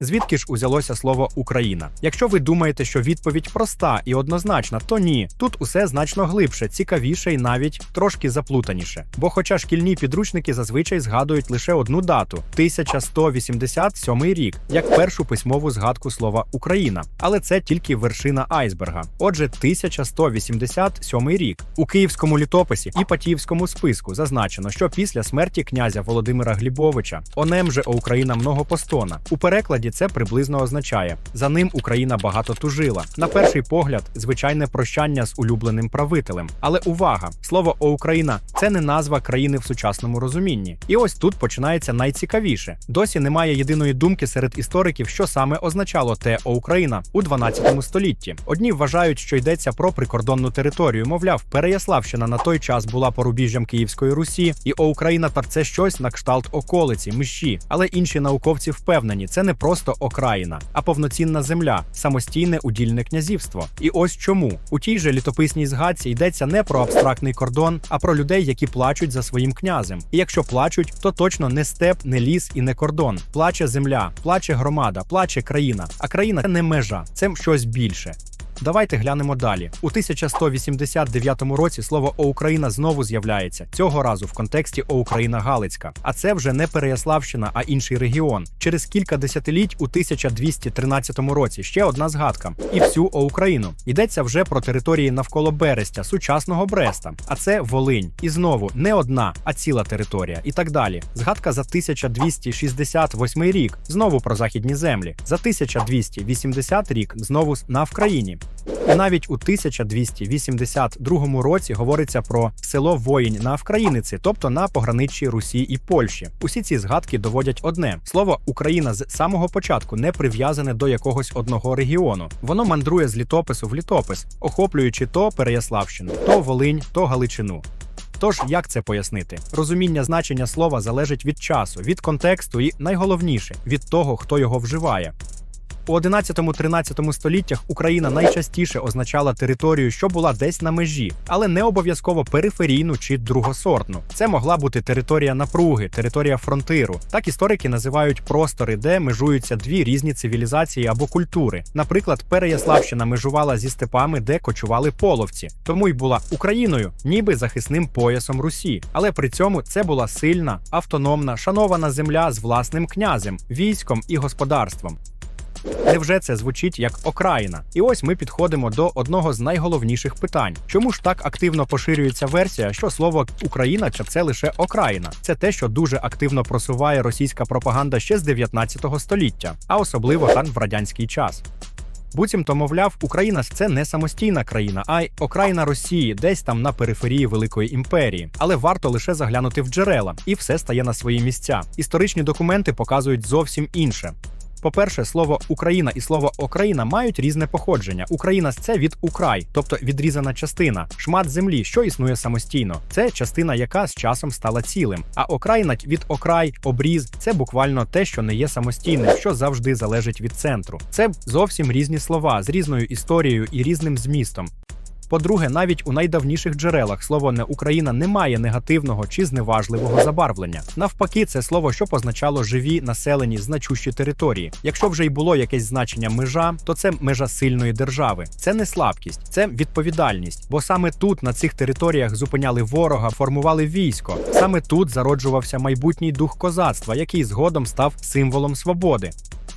Звідки ж узялося слово Україна? Якщо ви думаєте, що відповідь проста і однозначна, то ні. Тут усе значно глибше, цікавіше і навіть трошки заплутаніше. Бо, хоча шкільні підручники зазвичай згадують лише одну дату 1187 рік, як першу письмову згадку слова Україна, але це тільки вершина айсберга. Отже, 1187 рік у київському літописі і Патіївському списку зазначено, що після смерті князя Володимира Глібовича онем же Україна многопостона. У перекладі це приблизно означає: за ним Україна багато тужила. На перший погляд, звичайне прощання з улюбленим правителем. Але увага! Слово «О Україна це не назва країни в сучасному розумінні. І ось тут починається найцікавіше. Досі немає єдиної думки серед істориків, що саме означало те «О Україна» у 12 столітті. Одні вважають, що йдеться про прикордонну територію. Мовляв, Переяславщина на той час була порубіжжям Київської Русі, і «О Україна» це щось на кшталт околиці, межі. Але інші науковці впевнені, це не просто окраїна, а повноцінна земля, самостійне удільне князівство. І ось чому у тій же літописній згадці йдеться не про абстрактний кордон, а про людей, які плачуть за своїм князем. І якщо плачуть, то точно не степ, не ліс і не кордон. Плаче земля, плаче громада, плаче країна. А країна це не межа, це щось більше. Давайте глянемо далі. У 1189 році слово «О Україна» знову з'являється цього разу в контексті «О Галицька. А це вже не Переяславщина, а інший регіон. Через кілька десятиліть у 1213 році ще одна згадка. І всю «О Україну йдеться вже про території навколо Берестя, сучасного Бреста. А це Волинь. І знову не одна, а ціла територія. І так далі. Згадка за 1268 рік знову про західні землі. За 1280 рік знову на Вкраїні. Навіть у 1282 році говориться про село Воїнь на Вкраїниці, тобто на пограниччі Русі і Польщі. Усі ці згадки доводять одне: слово Україна з самого початку не прив'язане до якогось одного регіону. Воно мандрує з літопису в літопис, охоплюючи то Переяславщину, то Волинь, то Галичину. Тож, як це пояснити? Розуміння значення слова залежить від часу, від контексту і найголовніше від того, хто його вживає. У 11-13 століттях Україна найчастіше означала територію, що була десь на межі, але не обов'язково периферійну чи другосортну. Це могла бути територія напруги, територія фронтиру. Так історики називають простори, де межуються дві різні цивілізації або культури. Наприклад, Переяславщина межувала зі степами, де кочували половці, тому й була Україною, ніби захисним поясом Русі. Але при цьому це була сильна, автономна, шанована земля з власним князем, військом і господарством. Невже це звучить як окраїна? І ось ми підходимо до одного з найголовніших питань: чому ж так активно поширюється версія, що слово Україна чи це лише окраїна? Це те, що дуже активно просуває російська пропаганда ще з 19 століття, а особливо там в радянський час. Буцімто, мовляв, Україна це не самостійна країна, а й окраїна Росії, десь там на периферії Великої імперії. Але варто лише заглянути в джерела, і все стає на свої місця. Історичні документи показують зовсім інше. По-перше, слово Україна і слово Окраїна мають різне походження. Україна це від Украй, тобто відрізана частина, шмат землі, що існує самостійно. Це частина, яка з часом стала цілим. А окраїна від окрай, обріз це буквально те, що не є самостійним, що завжди залежить від центру. Це зовсім різні слова з різною історією і різним змістом. По-друге, навіть у найдавніших джерелах слово не Україна не має негативного чи зневажливого забарвлення. Навпаки, це слово, що позначало живі населені значущі території. Якщо вже й було якесь значення межа, то це межа сильної держави. Це не слабкість, це відповідальність. Бо саме тут, на цих територіях, зупиняли ворога, формували військо. Саме тут зароджувався майбутній дух козацтва, який згодом став символом свободи.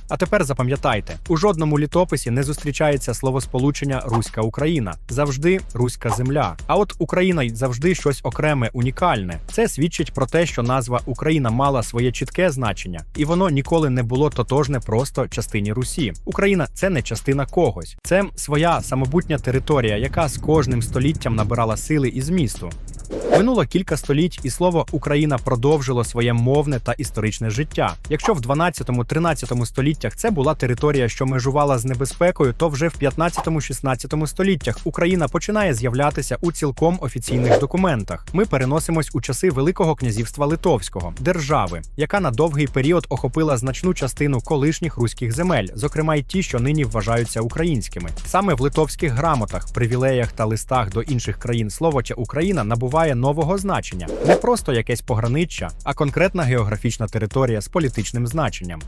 А тепер запам'ятайте, у жодному літописі не зустрічається словосполучення Руська Україна, завжди руська земля. А от Україна й завжди щось окреме, унікальне. Це свідчить про те, що назва Україна мала своє чітке значення, і воно ніколи не було тотожне просто частині Русі. Україна це не частина когось, це своя самобутня територія, яка з кожним століттям набирала сили і змісту. Минуло кілька століть, і слово Україна продовжило своє мовне та історичне життя. Якщо в 12-13 століттях це була територія, що межувала з небезпекою, то вже в 15-16 століттях Україна починає з'являтися у цілком офіційних документах. Ми переносимось у часи Великого князівства Литовського держави, яка на довгий період охопила значну частину колишніх руських земель, зокрема й ті, що нині вважаються українськими. Саме в литовських грамотах, привілеях та листах до інших країн слово Україна набуває нового значення не просто якесь пограниччя, а конкретна географічна територія з політичним значенням.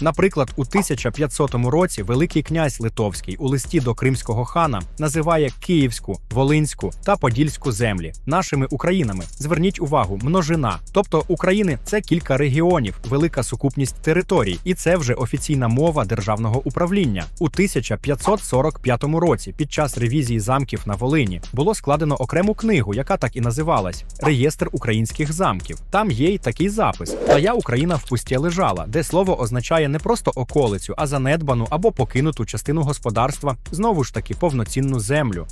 Наприклад, у 1500 році Великий князь Литовський у листі до кримського хана називає Київську, Волинську та Подільську землі нашими Українами. Зверніть увагу, множина. Тобто України це кілька регіонів, велика сукупність територій, і це вже офіційна мова державного управління. У 1545 році, під час ревізії замків на Волині, було складено окрему книгу, яка так і називалась Реєстр українських замків. Там є й такий запис: Тая Україна в пусті лежала, де слово означає не просто околицю, а занедбану або покинуту частину господарства, знову ж таки повноцінну землю.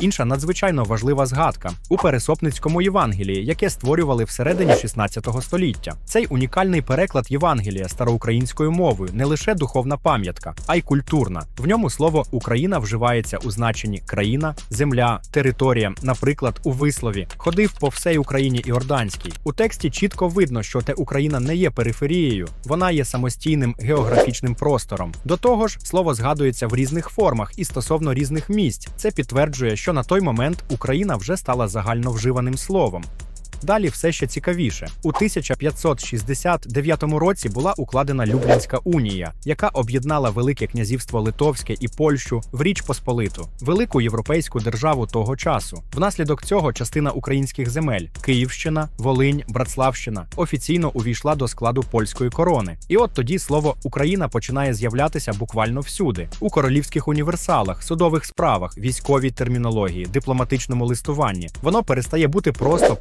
Інша надзвичайно важлива згадка у Пересопницькому Євангелії, яке створювали всередині 16 століття. Цей унікальний переклад Євангелія староукраїнською мовою не лише духовна пам'ятка, а й культурна. В ньому слово Україна вживається у значенні країна, земля, територія. Наприклад, у вислові ходив по всей Україні Іорданській. У тексті чітко видно, що те Україна не є периферією, вона є самостійним географічним простором. До того ж, слово згадується в різних формах і стосовно різних місць. Це підтверджує, що на той момент Україна вже стала загальновживаним словом. Далі все ще цікавіше. У 1569 році була укладена Люблінська унія, яка об'єднала Велике князівство Литовське і Польщу в Річ Посполиту, велику європейську державу того часу. Внаслідок цього частина українських земель Київщина, Волинь, Братславщина офіційно увійшла до складу польської корони. І от тоді слово Україна починає з'являтися буквально всюди: у королівських універсалах, судових справах, військовій термінології, дипломатичному листуванні. Воно перестає бути просто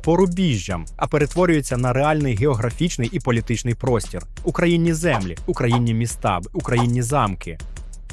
порубіжжям, а перетворюється на реальний географічний і політичний простір. Українні землі, українні міста, українні замки.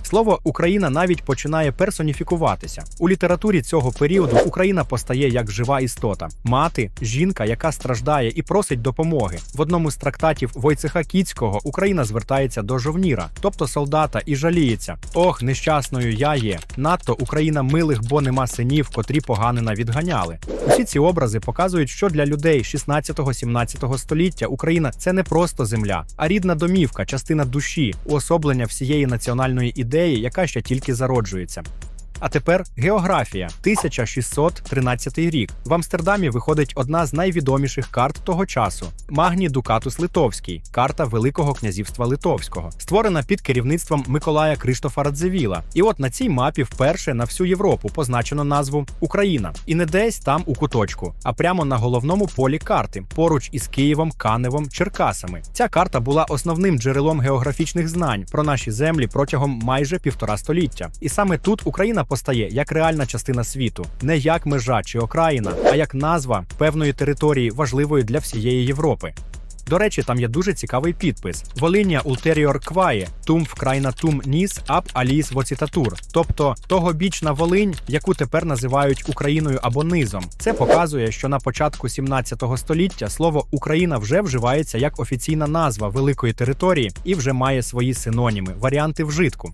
Слово Україна навіть починає персоніфікуватися. У літературі цього періоду Україна постає як жива істота, мати, жінка, яка страждає і просить допомоги. В одному з трактатів Войцеха Кіцького Україна звертається до жовніра, тобто солдата, і жаліється: Ох, нещасною я є. Надто Україна милих, бо нема синів, котрі поганина відганяли. Усі ці образи показують, що для людей 16-17 століття Україна це не просто земля, а рідна домівка, частина душі, уособлення всієї національної ідеї, яка ще тільки зароджується. А тепер географія 1613 рік. В Амстердамі виходить одна з найвідоміших карт того часу Магні Дукатус Литовський, карта Великого князівства Литовського, створена під керівництвом Миколая Криштофа Радзивіла. І от на цій мапі вперше на всю Європу позначено назву Україна, і не десь там у куточку, а прямо на головному полі карти, поруч із Києвом, Каневом, Черкасами. Ця карта була основним джерелом географічних знань про наші землі протягом майже півтора століття. І саме тут Україна постає як реальна частина світу, не як межа чи окраїна, а як назва певної території, важливої для всієї Європи. До речі, там є дуже цікавий підпис: Волиння Ulterior Quae, Tum вкрайна Tum Nis ab Aliis Vocitatur, тобто тогобічна Волинь, яку тепер називають Україною або низом. Це показує, що на початку 17 століття слово Україна вже вживається як офіційна назва великої території і вже має свої синоніми, варіанти вжитку.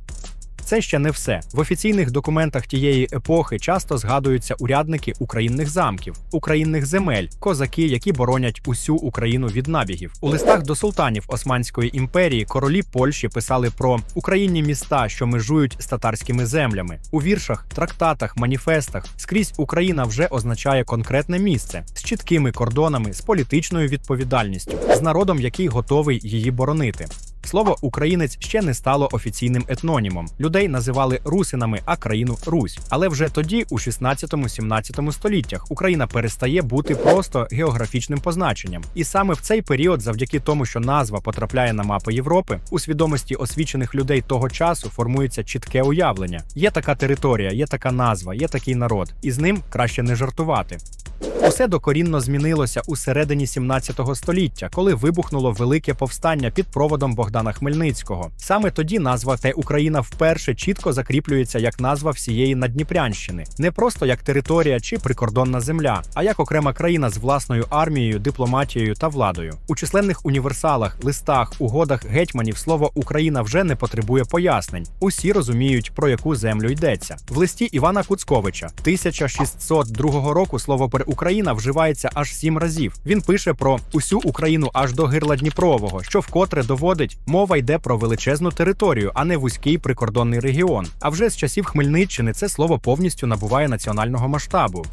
Це ще не все. В офіційних документах тієї епохи часто згадуються урядники українних замків, українних земель, козаки, які боронять усю Україну від набігів. У листах до султанів Османської імперії королі Польщі писали про українні міста, що межують з татарськими землями. У віршах, трактатах, маніфестах скрізь Україна вже означає конкретне місце з чіткими кордонами, з політичною відповідальністю, з народом, який готовий її боронити. Слово українець ще не стало офіційним етнонімом. Людей називали русинами, а країну Русь. Але вже тоді, у 16-17 століттях, Україна перестає бути просто географічним позначенням. І саме в цей період, завдяки тому, що назва потрапляє на мапи Європи, у свідомості освічених людей того часу формується чітке уявлення: є така територія, є така назва, є такий народ, і з ним краще не жартувати. Усе докорінно змінилося у середині 17 століття, коли вибухнуло велике повстання під проводом Богдана Хмельницького. Саме тоді назва Те Україна вперше чітко закріплюється як назва всієї Надніпрянщини, не просто як територія чи прикордонна земля, а як окрема країна з власною армією, дипломатією та владою. У численних універсалах, листах, угодах гетьманів слово Україна вже не потребує пояснень. Усі розуміють, про яку землю йдеться. В листі Івана Куцковича 1602 року слово про Україна вживається аж сім разів. Він пише про усю Україну аж до гирла Дніпрового, що вкотре доводить, мова йде про величезну територію, а не вузький прикордонний регіон. А вже з часів Хмельниччини це слово повністю набуває національного масштабу.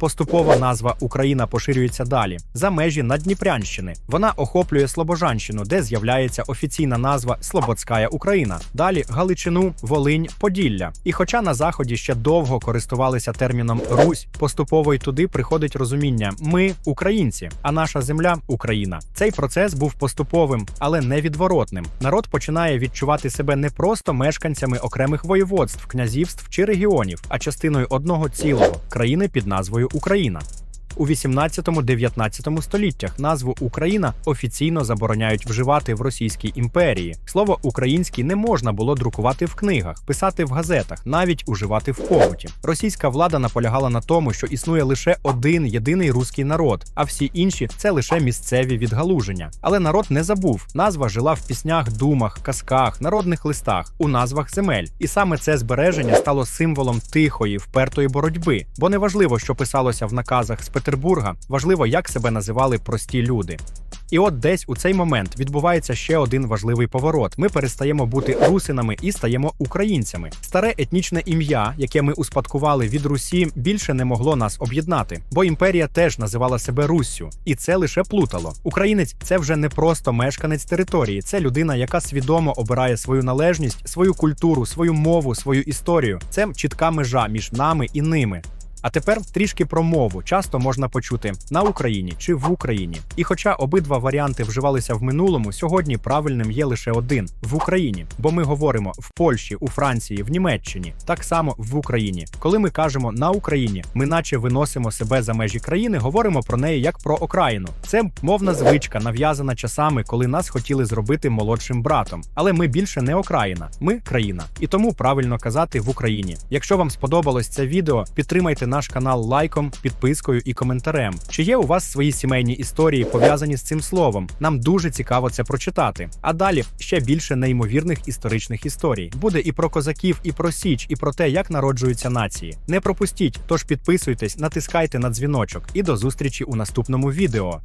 Поступово назва Україна поширюється далі за межі Надніпрянщини. Вона охоплює Слобожанщину, де з'являється офіційна назва Слободська Україна. Далі Галичину, Волинь, Поділля. І хоча на заході ще довго користувалися терміном Русь, поступово й туди приходить розуміння: ми українці, а наша земля Україна. Цей процес був поступовим, але невідворотним. Народ починає відчувати себе не просто мешканцями окремих воєводств, князівств чи регіонів, а частиною одного цілого країни під назвою Україна. У 18-19 століттях назву Україна офіційно забороняють вживати в Російській імперії. Слово український не можна було друкувати в книгах, писати в газетах, навіть уживати в побуті. Російська влада наполягала на тому, що існує лише один єдиний руський народ, а всі інші це лише місцеві відгалуження. Але народ не забув. Назва жила в піснях, думах, казках, народних листах, у назвах земель. І саме це збереження стало символом тихої, впертої боротьби, бо не важливо, що писалося в наказах з Петербурга, важливо, як себе називали прості люди. І от десь у цей момент відбувається ще один важливий поворот. Ми перестаємо бути русинами і стаємо українцями. Старе етнічне ім'я, яке ми успадкували від Русі, більше не могло нас об'єднати, бо імперія теж називала себе Руссю, і це лише плутало. Українець це вже не просто мешканець території, це людина, яка свідомо обирає свою належність, свою культуру, свою мову, свою історію. Це чітка межа між нами і ними. А тепер трішки про мову часто можна почути на Україні чи в Україні. І хоча обидва варіанти вживалися в минулому, сьогодні правильним є лише один в Україні, бо ми говоримо в Польщі, у Франції, в Німеччині, так само в Україні. Коли ми кажемо на Україні, ми наче виносимо себе за межі країни, говоримо про неї як про окраїну. Це мовна звичка, нав'язана часами, коли нас хотіли зробити молодшим братом. Але ми більше не окраїна, ми країна. І тому правильно казати в Україні. Якщо вам сподобалось це відео, підтримайте наш канал лайком, підпискою і коментарем. Чи є у вас свої сімейні історії пов'язані з цим словом? Нам дуже цікаво це прочитати. А далі ще більше неймовірних історичних історій. Буде і про козаків, і про січ, і про те, як народжуються нації. Не пропустіть, тож підписуйтесь, натискайте на дзвіночок і до зустрічі у наступному відео.